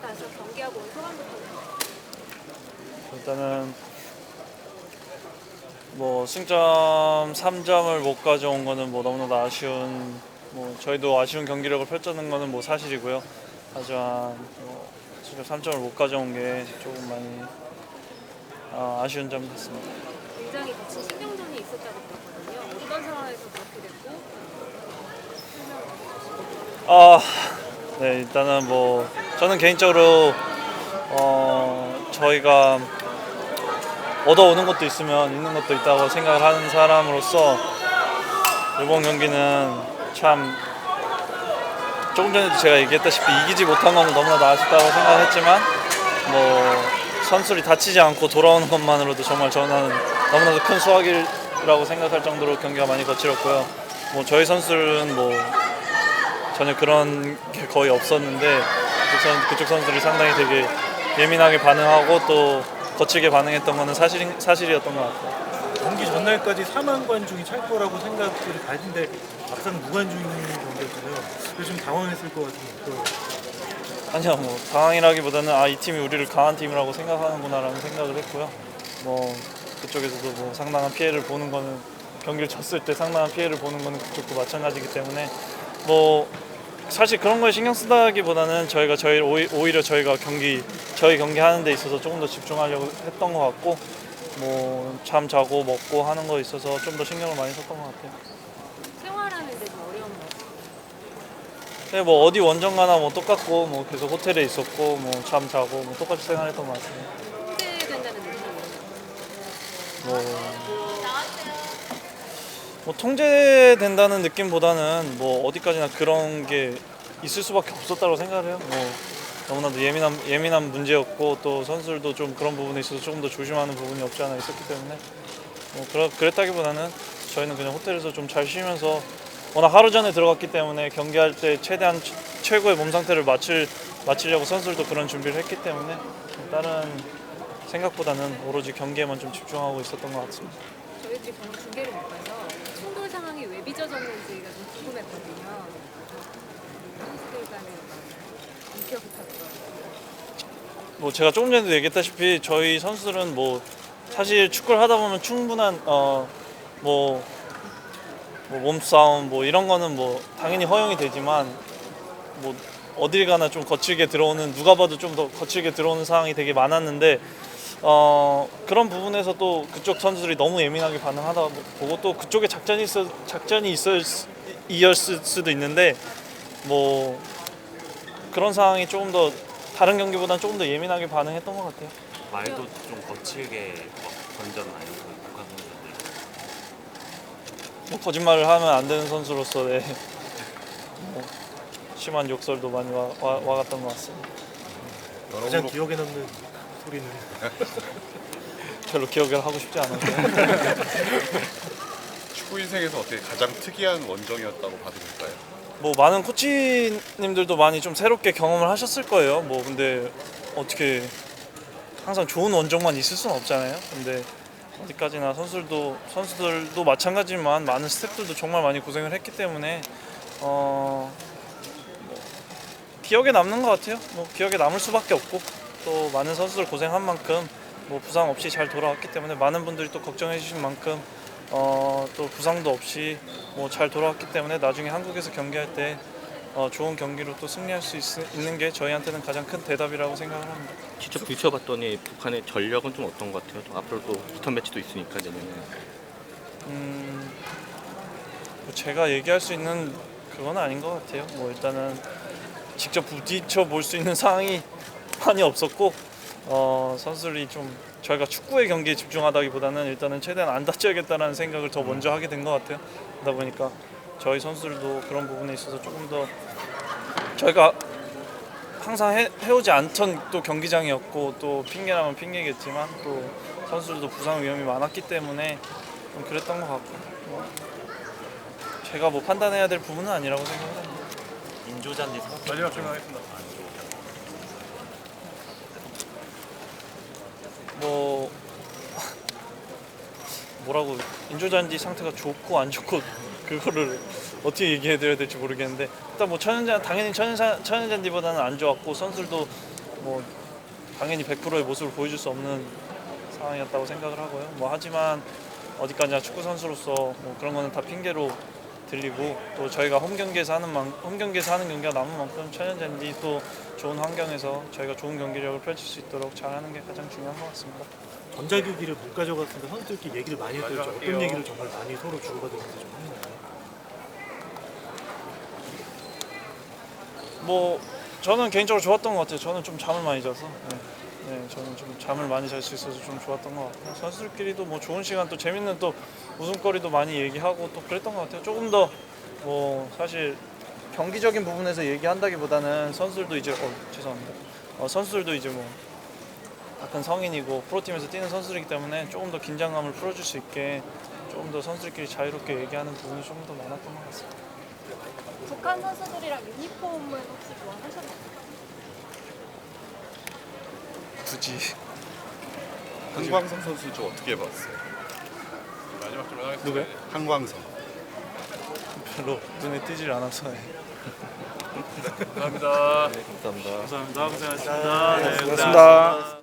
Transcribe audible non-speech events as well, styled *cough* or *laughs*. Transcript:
가서 경기하고 온 소감부터 일단은 뭐 승점 3점을 못 가져온 거는 뭐 너무나도 아쉬운 뭐 저희도 아쉬운 경기력을 펼쳤는 거는 뭐 사실이고요. 하지만 뭐 승점 3점을 못 가져온 게 조금 많이 아, 아쉬운 점 같습니다. 굉장히 거친 신경전이 있었다고 들었거든요. 어떤 상황에서 그렇게 됐고 아, 네 일단은 뭐 저는 개인적으로 어 저희가 얻어오는 것도 있으면 있는 것도 있다고 생각을 하는 사람으로서 이번 경기는 참 조금 전에도 제가 얘기했다시피 이기지 못한 건 너무나도 아쉽다고 생각했지만 뭐 선수들이 다치지 않고 돌아오는 것만으로도 정말 저는 너무나도 큰 수확이라고 생각할 정도로 경기가 많이 거칠었고요. 뭐 저희 선수들은 뭐 전혀 그런 게 거의 없었는데 그쪽, 선, 그쪽 선수들이 상당히 되게 예민하게 반응하고 또 거칠게 반응했던 거는 사실, 사실이었던 것 같아요. 경기 전날까지 4만 관중이 찰 거라고 생각을 가진데 막상 무관중인 경기였잖아요. 그래서 좀 당황했을 것 같은데 또 아니요, 뭐 당황이라기보다는 아 이 팀이 우리를 강한 팀이라고 생각하는구나라는 생각을 했고요. 뭐 그쪽에서도 뭐 상당한 피해를 보는 거는 경기를 졌을 때 상당한 피해를 보는 거는 그쪽도 마찬가지이기 때문에 뭐 사실 그런 거에 신경 쓰다기보다는 저희가 저희 오히- 오히려 저희가 경기 저희 경기 하는 데 있어서 조금 더 집중하려고 했던 것 같고 뭐 잠 자고 먹고 하는 거 있어서 좀 더 신경을 많이 썼던 것 같아요. 생활하는데 좀 어려운 거 네, 뭐 어디 원정 가나 뭐 똑같고 뭐 계속 호텔에 있었고 뭐 잠 자고 뭐 똑같이 생활했던 것 같습니다. 통제된다는 느낌이 뭐, 뭐 통제된다는 느낌보다는 뭐 어디까지나 그런 게 있을 수밖에 없었다고 생각을 해요. 뭐 너무나도 예민한 예민한 문제였고 또 선수들도 좀 그런 부분에 있어서 조금 더 조심하는 부분이 없지 않아 있었기 때문에 뭐 그러, 그랬다기보다는 저희는 그냥 호텔에서 좀 잘 쉬면서 워낙 하루 전에 들어갔기 때문에 경기할 때 최대한 최- 최고의 몸 상태를 맞출 맞추려고 선수들도 그런 준비를 했기 때문에 다른 생각보다는 오로지 경기에만 좀 집중하고 있었던 것 같습니다. 저희들이 방금 중계를 못 봐서 충돌 상황이 왜 빚어졌는지가 좀 궁금했거든요. 선수들 간에 인격 부탁 뭐 제가 조금 전에도 얘기했다시피 저희 선수들은 뭐 사실 축구를 하다 보면 충분한 어 뭐 뭐 몸싸움 뭐 이런 거는 뭐 당연히 허용이 되지만 뭐 어딜 가나 좀 거칠게 들어오는 누가 봐도 좀 더 거칠게 들어오는 상황이 되게 많았는데 어 그런 부분에서 또 그쪽 선수들이 너무 예민하게 반응하다 보고 또 그쪽에 작전이 있어 작전이 있을 수- 이었을 수도 있는데 뭐 그런 상황이 조금 더 다른 경기보다는 조금 더 예민하게 반응했던 것 같아요. 말도 좀 거칠게 막 던졌나요? 북한 선수들. 뭐 거짓말을 하면 안 되는 선수로서 네. 뭐 심한 욕설도 많이 와, 와, 와갔던 것 같습니다. 가장 기억에 남는 소리는 *laughs* 별로 기억을 하고 싶지 않아요. *laughs* 축구 인생에서 어떻게 가장 특이한 원정이었다고 봐도 될까요? 뭐 많은 코치님들도 많이 좀 새롭게 경험을 하셨을 거예요. 뭐 근데 어떻게 항상 좋은 원정만 있을 수는 없잖아요. 근데 어디까지나 선수들도 선수들도 마찬가지지만 많은 스태프들도 정말 많이 고생을 했기 때문에 어, 뭐 기억에 남는 것 같아요. 뭐 기억에 남을 수밖에 없고 또 많은 선수들 고생한 만큼 뭐 부상 없이 잘 돌아왔기 때문에 많은 분들이 또 걱정해 주신 만큼 어, 또 부상도 없이 뭐 잘 돌아왔기 때문에 나중에 한국에서 경기할 때 어, 좋은 경기로 또 승리할 수 있, 있는 게 저희한테는 가장 큰 대답이라고 생각을 합니다. 직접 부딪혀봤더니 북한의 전력은 좀 어떤 것 같아요? 또 앞으로 또 리턴 매치도 있으니까 내년에 음, 뭐 제가 얘기할 수 있는 그건 아닌 것 같아요. 뭐 일단은 직접 부딪혀 볼 수 있는 상황이 많이 없었고 어, 선수들이 좀 저희가 축구의 경기에 집중하다기보다는 일단은 최대한 안 다쳐야겠다는 생각을 더 먼저 하게 된 것 같아요. 그러다 보니까 저희 선수들도 그런 부분에 있어서 조금 더 저희가 항상 해, 해오지 않던 또 경기장이었고 또 핑계라면 핑계겠지만 또 선수들도 부상 위험이 많았기 때문에 좀 그랬던 것 같고 뭐 제가 뭐 판단해야 될 부분은 아니라고 생각합니다. 인조잔디 마지막 질문하겠습니다. 뭐 *laughs* 뭐라고 인조잔디 상태가 좋고 안 좋고 그거를 어떻게 얘기해 드려야 될지 모르겠는데 일단 뭐 천연잔 당연히 천연잔 천연잔디보다는 안 좋았고 선수들도 뭐 당연히 100%의 모습을 보여줄 수 없는 상황이었다고 생각을 하고요. 뭐 하지만 어디까지나 축구 선수로서 뭐 그런 거는 다 핑계로 들리고 또 저희가 홈 경기에서 하는 만, 홈 경기에서 하는 경기가 남은 만큼 천연잔디 또 좋은 환경에서 저희가 좋은 경기력을 펼칠 수 있도록 잘하는 게 가장 중요한 것 같습니다. 전자기기를 못 가져갔으니까 선수들끼리 얘기를 많이 했죠. 어떤 얘기를 정말 많이 서로 주고받으면서 좀 했나요? 뭐 저는 개인적으로 좋았던 것 같아요. 저는 좀 잠을 많이 자서. 네. 네, 저는 좀 잠을 많이 잘 수 있어서 좀 좋았던 것 같고 선수들끼리도 뭐 좋은 시간 또 재밌는 또 웃음거리도 많이 얘기하고 또 그랬던 것 같아요. 조금 더 뭐 사실 경기적인 부분에서 얘기한다기보다는 선수들도 이제 어 죄송합니다. 어, 선수들도 이제 뭐 약간 성인이고 프로팀에서 뛰는 선수들이기 때문에 조금 더 긴장감을 풀어줄 수 있게 조금 더 선수들끼리 자유롭게 얘기하는 부분이 좀더 많았던 것 같습니다. 북한 선수들이랑 유니폼은 혹시 교환하셨나요? 굳이 한광성 선수 좀 어떻게 봤어요? 마지막 질문 하겠습니다. 누구요? 한광성. 별로 눈에 띄질 않아서. 네. 감사합니다. 네, 감사합니다. 감사합니다. 고생하셨습니다. 네, 고맙습니다.